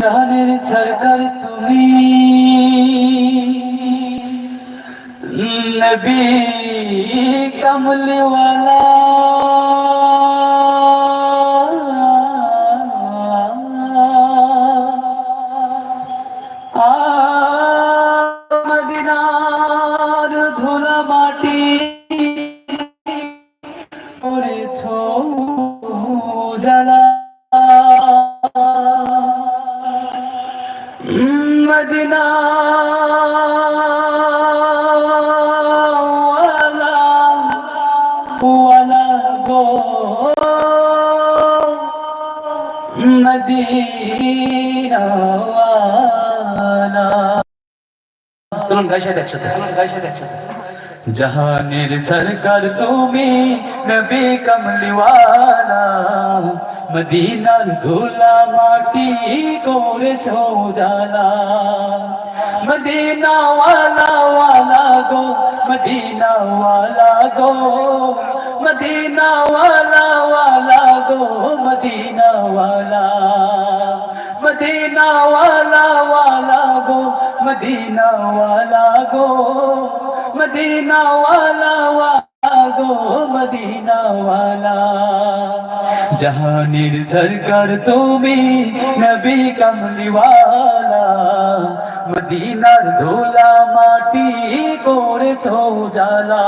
ধানের সরকার তুমি। নবী কমলওয়ালা। মদিনা চলুন গাই সাথে একসাথে। চলুন গাই একসাথে। জাহানের সরকার তুমি নবী কমলিওয়ালা মদিনার ধুলা মাটি করেছ জালা মদিনা ওয়ালা ওয়ালা গো মদিনা ওয়ালা গো মদিনা ওয়ালা ওয়ালা গো মদিনা ওয়ালা মদিনা ওয়ালা ওয়ালা গো মদিনা ওয়ালা গো মদিনা ওয়ালা ওয়ালা গো মদিনা ওয়ালা জাহানের সরকার তুমি নবী কমলিওয়ালা মদিনার ধুলা মাটি করেছ জালা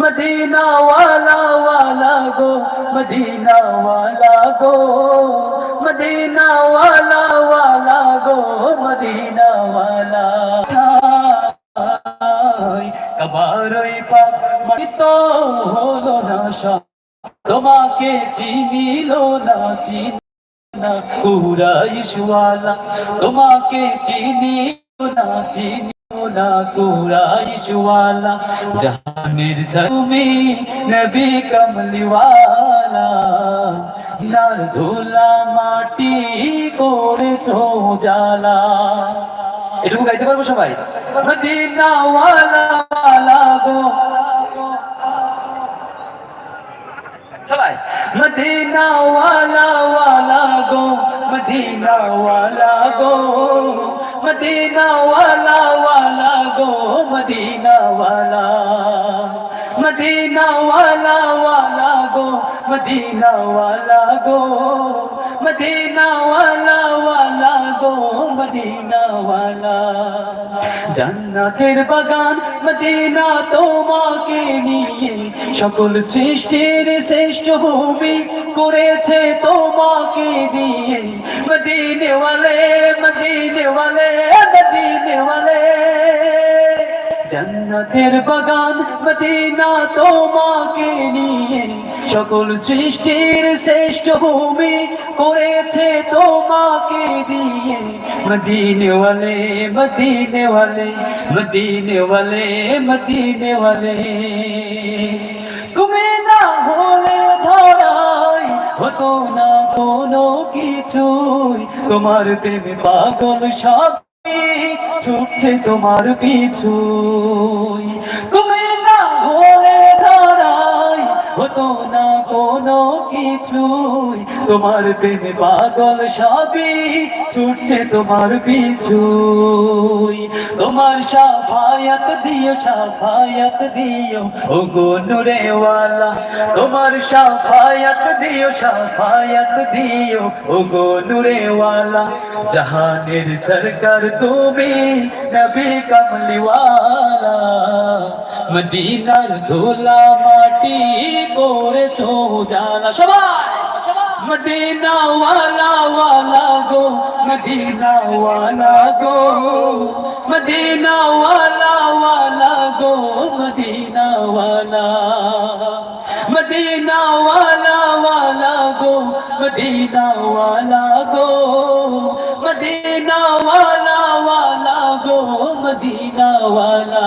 মদিনা ওয়ালা ওয়ালা গো মদিনা ওয়ালা গো মদিনা ওয়ালা ওয়ালা গো মদিনা ওয়ালা কবারই পাক তো হলো না তোমাকে চিনিল না, চিনি না, কুরাইশওয়ালা। তোমাকে চিনিল না চিনি না, কুরাইশওয়ালা। জাহানের তুমি নবী কমলিওয়ালা। নার ধুলা মাটি করেছ জালা। এটুকু গাইতে পারব সবাই? সবাই মদিনা ওয়ালা ওয়ালা গো মদিনা ওয়ালা গো মদিনা ওয়ালা গো মদিনা ওয়ালা গো মদিনা ওয়ালা গো মদিনা ওয়ালা জান্নাতের বাগান মদিনা তোমাকে নিয়ে সকল সৃষ্টির শ্রেষ্ঠ ভূমি করেছে তোমাকে দিয়ে। মদিনে ওয়ালে মদিনে ওয়ালে মদিনে ওয়ালে জান্নাতের বাগান মদিনা তোমাকে নিয়ে সকল সৃষ্টির শ্রেষ্ঠ ভূমি করেছে তোমাকে দিয়ে। মদিনে ওয়ালে মদিনে ওয়ালে মদিনে ওয়ালে মদিনে ওয়ালে তুমি না হলে ধরাই হতো না কোনো কিছুই। তোমার প্রেমে পাগল সব ছুটছে তোমার পিছু হতো না কোনো কিছুই। তোমার প্রেমে পাগল সবই ছুটছে তোমার পিছু তোমার সাফায়াত দিও সাফায়াত দিও, ও গো তোমার সাফায়াত দিও সাফায়াত দিও, ও গো নুরেওয়ালা। জাহানের সরকার তুমি নবী কমলিওয়ালা। মদিনার ধুলা মাটি করেছ জানা সবাই মদিনা ওয়ালা ওয়ালা গো মদিনা ওয়ালা গো মদিনা ওয়ালা ওয়ালা গো মদিনা ওয়ালা মদিনা ওয়ালা ওয়ালা গো মদিনা ওয়ালা গো মদিনা ওয়ালা ওয়ালা গো মদিনা ওয়ালা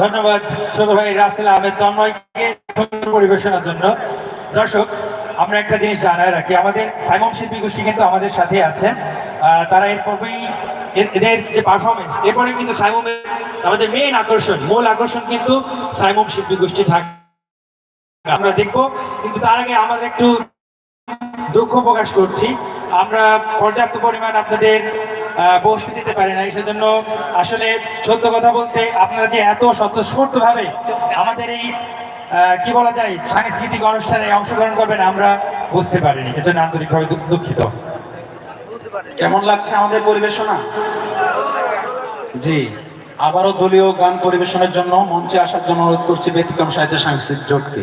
ধন্যবাদ শুভ ভাই রাসেল আহমেদ তন্ময়কে পরিবেশনার জন্য। দর্শক আমরা একটা জিনিস জানায় রাখি আমাদের সাইমন শিল্পী গোষ্ঠী কিন্তু আমাদের সাথে আহ, তারা এর পূর্বেই এদের যে পারফরমেন্স এরপরে কিন্তু সাইমনের আমাদের মেইন আকর্ষণ মূল আকর্ষণ কিন্তু সাইমন শিল্পী গোষ্ঠী থাকে। আমরা দেখব কিন্তু তার আগে আমাদের একটু দুঃখ প্রকাশ করছি। আমরা পর্যাপ্ত পরিমাণ আপনাদের বসতে দিতে পারি নাই। সেজন্য আসলে সত্য কথা বলতে আপনারা যে এত স্বতঃস্ফূর্ত ভাবে আমাদের এই কি বলা যায়, সাংস্কৃতিক অনুষ্ঠানে অংশগ্রহণ করবেন আমরা বুঝতে পারিনি। এজন্য আন্তরিকভাবে দুঃখিত। কেমন লাগছে আমাদের পরিবেশনা? জি, আবারও দলীয় গান পরিবেশনের জন্য মঞ্চে আসার জন্য অনুরোধ করছি ব্যতিক্রম সাহিত্য সাংস্কৃতিক জোটকে।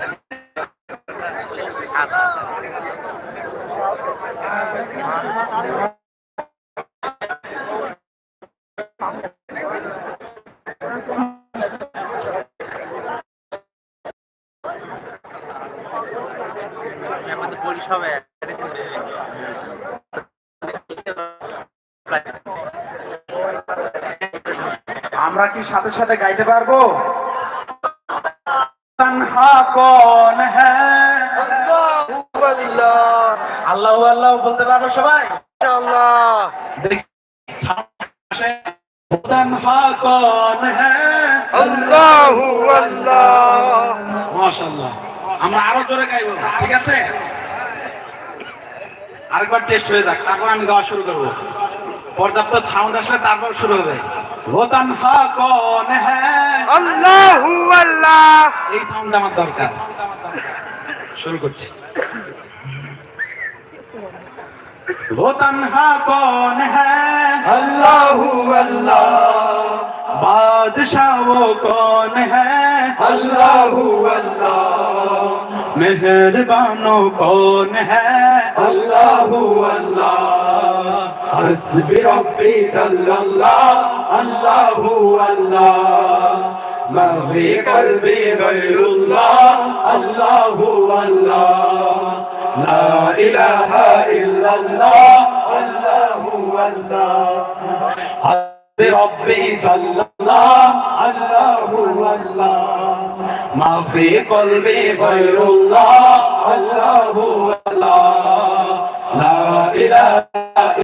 আমরা কি সাথে সাথে গাইতে পারব? কোন আল্লাহ আল্লাহ বলতে পারব সবাই? আমরা আরও জোরে গাইবো ঠিক আছে? আরেকবার টেস্ট হয়ে যাক তারপর আমি গাওয়া শুরু করব। পর্যাপ্ত সাউন্ড আসলে তারপর শুরু হবে। কোন হ্যাঁ আল্লাহু আল্লাহ। এই সাউন্ড আমার দরকার। শুরু করছি। वो तन्हा कौन है अल्लाह अल्लाह बादशाह वो कौन है अल्लाह अल्लाह मेहरबानो कौन है अल्लाह अल्लाह हस्बी रब्बी जल्लल्लाह अल्लाह अल्लाह ما في قلبي غير الله الله الله লা ইলাহা ইল্লাল্লাহ আল্লাহু আল্লাহ। রব্বি জাল্লাল্লাহ আল্লাহু আল্লাহ। মা ফি কলবি